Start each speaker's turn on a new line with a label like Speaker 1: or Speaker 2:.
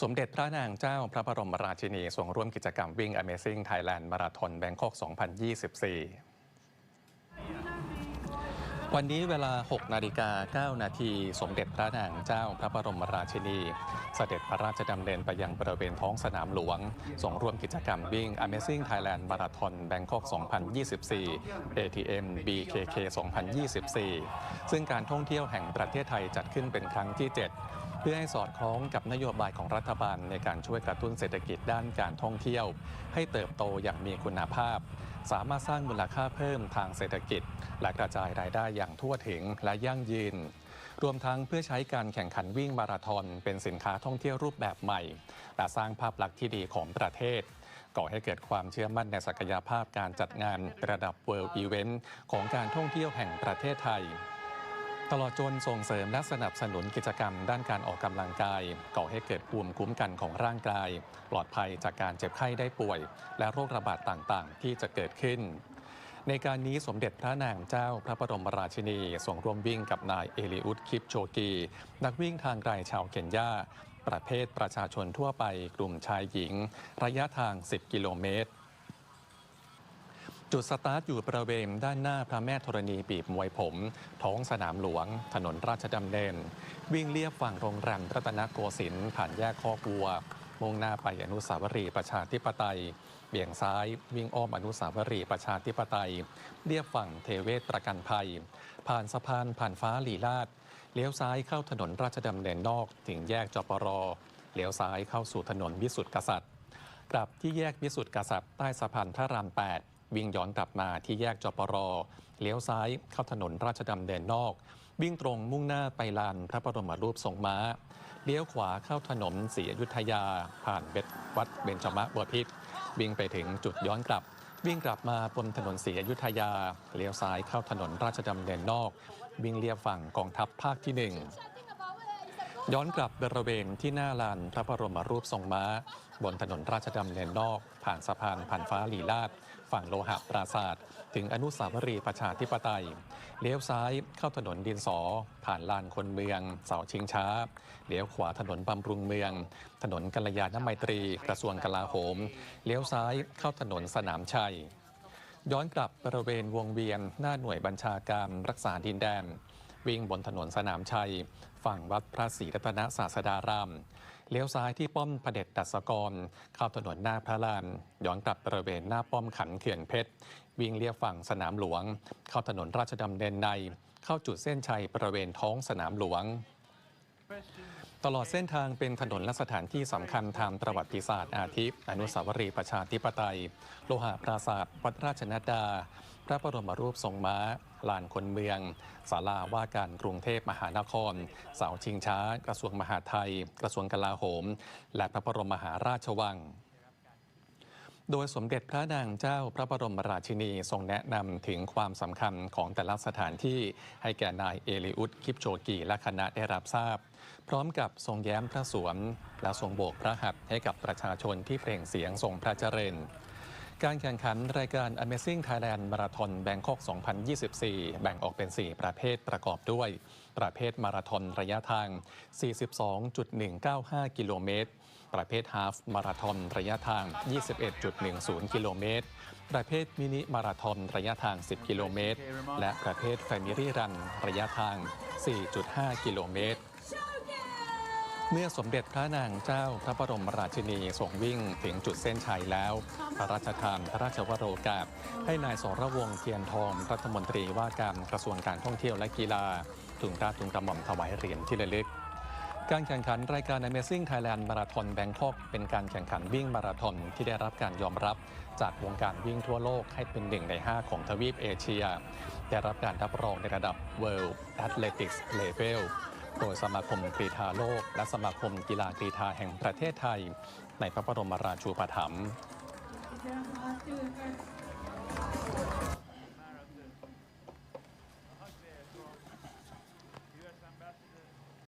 Speaker 1: สมเด็จพระนางเจ้าพระบรมราชินีทรงร่วมกิจกรรมวิ่ง Amazing Thailand Marathon Bangkok 2024 วันนี้เวลา 6 นาฬิกา 9 นาที สมเด็จพระนางเจ้าพระบรมราชินี เสด็จพระราชดำเนินไปยังบริเวณท้องสนามหลวงส่งร่วมกิจกรรมวิ่ง Amazing Thailand Marathon Bangkok 2024 ATM BKK 2024 ซึ่งการท่องเที่ยวแห่งประเทศไทยจัดขึ้นเป็นครั้งที่ 7 เพื่อให้สอดคล้องกับนโยบายของรัฐบาลในการช่วยกระตุ้นเศรษฐกิจด้านการท่องเที่ยว ให้เติบโตอย่างมีคุณภาพ สามารถสร้างมูลค่าเพิ่มทางเศรษฐกิจ และกระจายรายได้อย่างทั่วถึงและยั่งยืนรวมทั้งเพื่อใช้การแข่งขันวิ่งมาราธอนเป็นสินค้าท่องเที่ยวรูปแบบใหม่ และสร้างภาพลักษณ์ที่ดีของประเทศ ก่อให้เกิดความเชื่อมั่นในศักยภาพการจัดงานระดับ World Event ของการท่องเที่ยวแห่งประเทศไทย ตลอดจนส่งเสริมและสนับสนุนกิจกรรมด้านการออกกำลังกาย ก่อให้เกิดภูมิคุ้มกันของร่างกาย ปลอดภัยจากการเจ็บไข้ได้ป่วย และโรคระบาดต่างๆ ที่จะเกิดขึ้น ในการนี้สมเด็จพระนางเจ้าพระบรมราชินีส่งร่วมวิ่งกับนายเอลิอุดคิปโชกี นักวิ่งทางไกลชาวเคนยาประเภทประชาชนทั่วไปกลุ่มชายหญิง ระยะทาง 10 กิโลเมตร จุดสตาร์ทอยู่บริเวณด้านหน้าพระแม่ธรณีบีบมวยผม ท้องสนามหลวง ถนนราชดำเนิน วิ่งเลียบฝั่งโรงแรมรัตนโกสินทร์ผ่านแยกคอกวัว มุ่งหน้าไปอนุสาวรีย์ประชาธิปไตย เบี่ยงซ้าย วิ่งอ้อมอนุสาวรีย์ประชาธิปไตยเลียบฝั่งเทเวศประกันภัย ผ่านสะพานผ่านฟ้าหลีลาดเลี้ยวซ้ายเข้าถนนราชดำเนินนอกถึงแยกจปรเลี้ยวซ้ายเข้าสู่ถนนวิสุทธิกษัตริย์ กลับที่แยกวิสุทธิกษัตริย์ใต้สะพานพระราม 8 วิ่งย้อนกลับมาที่แยกจปรเลี้ยวซ้ายเข้าถนนราชดำเนินนอก วิ่งตรงมุ่งหน้าไปลานพระบรมรูปทรงม้า เลี้ยวขวาเข้าถนนศรีอยุธยา ผ่านเบ็ดวัดเบญจมบพิตรวิ่งไปถึงจุดย้อนกลับ วิ่งกลับมาบนถนนศรีอยุธยา เลี้ยวซ้ายเข้าถนนราชดำเนินนอก วิ่งเลียบฝั่งกองทัพภาคที่หนึ่ง ย้อนกลับบริเวณที่หน้าลานพระบรมรูปทรงม้า บนถนนราชดำเนินนอก ผ่านสะพานผ่านฟ้าลีลาดฝั่งโลหะปราศาสตร์ถึงอนุสาวรีย์ประชาธิปไตย เลี้ยวซ้ายเข้าถนนดินสอ ผ่านลานคนเมือง เสาชิงช้า เลี้ยวขวาถนนบำรุงเมือง ถนนกัลยาณไมตรี กระทรวงกลาโหม เลี้ยวซ้ายเข้าถนนสนามชัย ย้อนกลับบริเวณวงเวียนหน้าหน่วยบัญชาการรักษาดินแดนวิ่งบนถนนสนามชัย ฝั่งวัดพระศรีรัตนศาสดาราม เลี้ยวซ้ายที่ป้อมพระเด็จดัสกร เข้าถนนหน้าพระลาน ย้อนกลับบริเวณหน้าป้อมขันเขื่อนเพชร วิ่งเลียบฝั่งสนามหลวง เข้าถนนราชดำเนินใน เข้าจุดเส้นชัยบริเวณท้องสนามหลวง ตลอดเส้นทางเป็นถนนและสถานที่สำคัญทางประวัติศาสตร์อาทิอนุสาวรีย์ประชาธิปไตย โลหะปราศาสตร์วัดราชนาดดา พระบรมรูปทรงม้า ลานคนเมืองศาลาว่าการกรุงเทพมหานคร เสาชิงช้า กระทรวงมหาดไทย กระทรวงกลาโหม และพระบรมมหาราชวัง โดยสมเด็จพระนางเจ้าพระบรมราชินีทรงแนะนำถึงความสำคัญของแต่ละสถานที่ให้แก่นายเอลิอุดคิปโชกีและคณะได้รับทราบ พร้อมกับทรงแย้มพระสวมและทรงโบกพระหัตถ์ให้กับประชาชนที่เปล่งเสียงทรงพระเจริญ การแข่งขันรายการ Amazing Thailand Marathon Bangkok 2024 แบ่งออกเป็น 4 ประเภทประกอบด้วย ประเภทมาราธอนระยะทาง 42.195 กิโลเมตร ประเภทฮาฟมาราธอนระยะทาง 21.10 กิโลเมตร ประเภทมินิมาราธอนระยะทาง 10 กิโลเมตร และประเภทแฟมิลี่รันระยะทาง 4.5 กิโลเมตร เมื่อสมเด็จพระนางเจ้าพระบรมราชินีทรงวิ่งถึงจุดเส้นชัยแล้ว พระราชทานพระราชวโรกาสให้นายสรวงเทียนทองรัฐมนตรีว่าการกระทรวงการท่องเที่ยวและกีฬาถุงราชทุงกระหม่อมถวายเหรียญที่ระลึก การแข่งขันรายการ Amazing Thailand Marathon Bangkok เป็นการแข่งขันวิ่งมาราธอนที่ได้รับการยอมรับ จากวงการวิ่งทั่วโลกให้เป็นหนึ่งใน 5 ของทวีปเอเชีย ได้รับการรับรองในระดับ World Athletics Level โดยสมาคมกรีฑาโลก และสมาคมกีฬากรีฑาแห่งประเทศไทย ในพระบรมราชูปถัมภ์